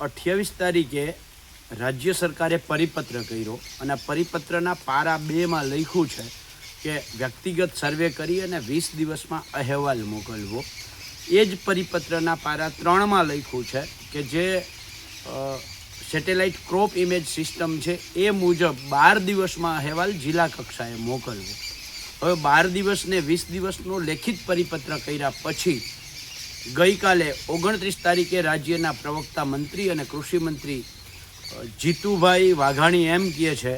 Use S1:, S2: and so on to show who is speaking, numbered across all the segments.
S1: અઠ્યાવીસ તારીખે રાજ્ય સરકારે પરિપત્ર કર્યો અને પરિપત્રના પારા બેમાં લખ્યું છે કે વ્યક્તિગત સર્વે કરી અને વીસ દિવસમાં અહેવાલ મોકલવો. એ જ પરિપત્રના પારા ત્રણમાં લખ્યું છે કે જે સેટેલાઇટ ક્રોપ ઇમેજ સિસ્ટમ છે એ મુજબ બાર દિવસમાં અહેવાલ જિલ્લા કક્ષાએ મોકલવો. હવે બાર દિવસને વીસ દિવસનો લેખિત પરિપત્ર કર્યા પછી ગઈકાલે ઓગણત્રીસ તારીખે રાજ્યના પ્રવક્તા મંત્રી અને કૃષિ મંત્રી જીતુભાઈ વાઘાણી એમ કહે છે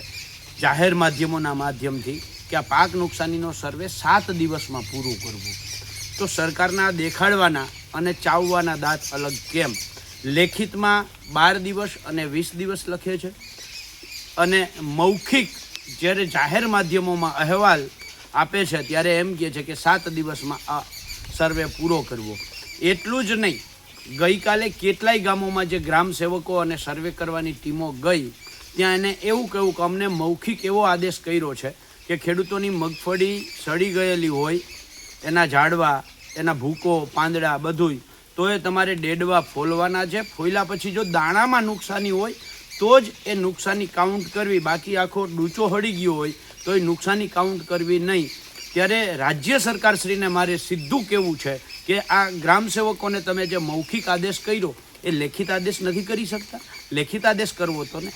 S1: જાહેર માધ્યમોના માધ્યમથી કે આ પાક નુકસાનીનો સર્વે સાત દિવસમાં પૂરું કરવું. તો સરકારના દેખાડવાના અને ચાવવાના દાંત અલગ કેમ? લેખિતમાં બાર દિવસ અને વીસ દિવસ લખે છે. અને મૌખિક જ્યારે જાહેર માધ્યમોમાં અહેવાલ આપે છે ત્યારે એમ કહે છે કે સાત દિવસમાં આ સર્વે પૂરો કરવો. એટલું જ નહીં. ગઈકાલે કેટલાય ગામોમાં જે ગ્રામ સેવકો અને સર્વે કરવાની ટીમો ગઈ, ત્યાં એને એવું કહ્યું કે અમને મૌખિક એવો આદેશ કર્યો છે કે ખેડૂતોની મગફળી સડી ગયેલી હોય, એના ઝાડવા, એના ભૂકો, પાંદડા બધુંય તો એ તમારે ડેડવા ફોલવાના છે. ફોલ્યા પછી જો દાણામાં નુકસાની હોય, તો જ એ નુકસાની કાઉન્ટ કરવી. બાકી આખો ડૂચો હળી ગયો હોય તો એ નુકસાની કાઉન્ટ કરવી નહીં. ત્યારે રાજ્ય સરકારશ્રીને મારે સીધું કહેવું છે કે આ ગ્રામ સેવકોને તમે જે મૌખિક આદેશ કર્યો, એ લેખિત આદેશ નથી કરી શકતા? લેખિત આદેશ કરવો તો ને?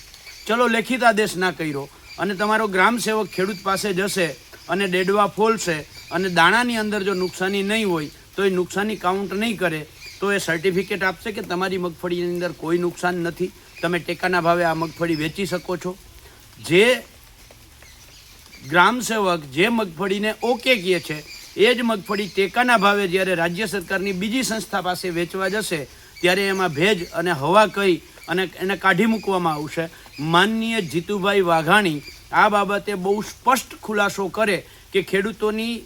S1: ચલો લેખિત આદેશ ના કર્યો અને તમારો ગ્રામ સેવક ખેડૂત પાસે જશે અને ડેડવા ફોલશે અને દાણાની અંદર જો નુકસાની નહીં હોય, તો એ નુકસાની કાઉન્ટ નહીં કરે, તો એ સર્ટિફિકેટ આપશે કે તમારી મગફળીની અંદર કોઈ નુકસાન નથી. તમે ટેકાના ભાવે આ મગફળી વેચી શકો છો. જે ગ્રામ સેવક જે મગફળીને ઓકે કહે છે એ જ મગફળી ટેકાના ભાવે જ્યારે રાજ્ય સરકારની બીજી સંસ્થા પાસે વેચવા જશે, ત્યારે એમાં ભેજ અને હવા કઈ અને એને કાઢી મૂકવામાં આવશે. માનનીય જીતુભાઈ વાઘાણી આ બાબતે બહુ સ્પષ્ટ ખુલાસો કરે કે ખેડૂતોની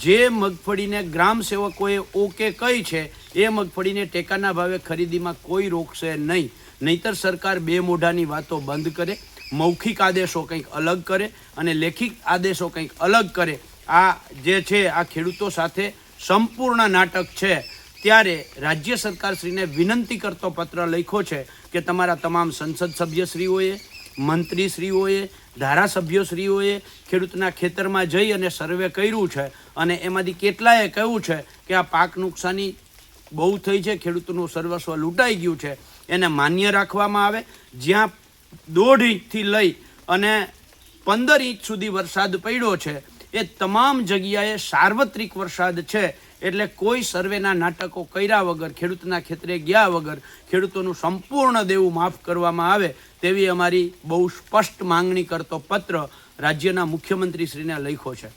S1: જે મગફળીને ગ્રામ સેવકોએ ઓકે કઈ છે, એ મગફળીને ટેકાના ભાવે ખરીદીમાં કોઈ રોકશે નહીં. નહીતર સરકાર બે મોઢાની વાતો બંધ કરે, મૌખિક આદેશો કંઈક અલગ કરે અને લેખિત આદેશો કંઈક અલગ કરે આ જે છે, આ ખેડૂતો સાથે સંપૂર્ણ નાટક છે. ત્યારે રાજ્ય સરકારશ્રીને વિનંતી કરતો પત્ર લખ્યો છે કે તમારા તમામ સંસદ સભ્યશ્રીઓએ, મંત્રીશ્રીઓએ, ધારાસભ્યશ્રીઓએ ખેડૂતના ખેતરમાં જઈ અને સર્વે કર્યું છે. અને એમાંથી કેટલાએ કહ્યું છે કે આ પાક નુકસાની બહુ થઈ છે, ખેડૂતનું સર્વસ્વ લૂંટાઈ ગયું છે. એને માન્ય રાખવામાં આવે. જ્યાં દોઢ ઇંચથી લઈ અને પંદર ઇંચ સુધી વરસાદ પડ્યો છે એ તમામ જગ્યાએ સાર્વત્રિક વરસાદ છે. એટલે કોઈ સર્વેના નાટકો કર્યા વગર, ખેડૂતના ખેતરે ગયા વગર, ખેડૂતોનું સંપૂર્ણ દેવું માફ કરવામાં આવે તેવી અમારી બહુ સ્પષ્ટ માંગણી કરતો પત્ર રાજ્યના મુખ્યમંત્રીશ્રીને લખ્યો છે.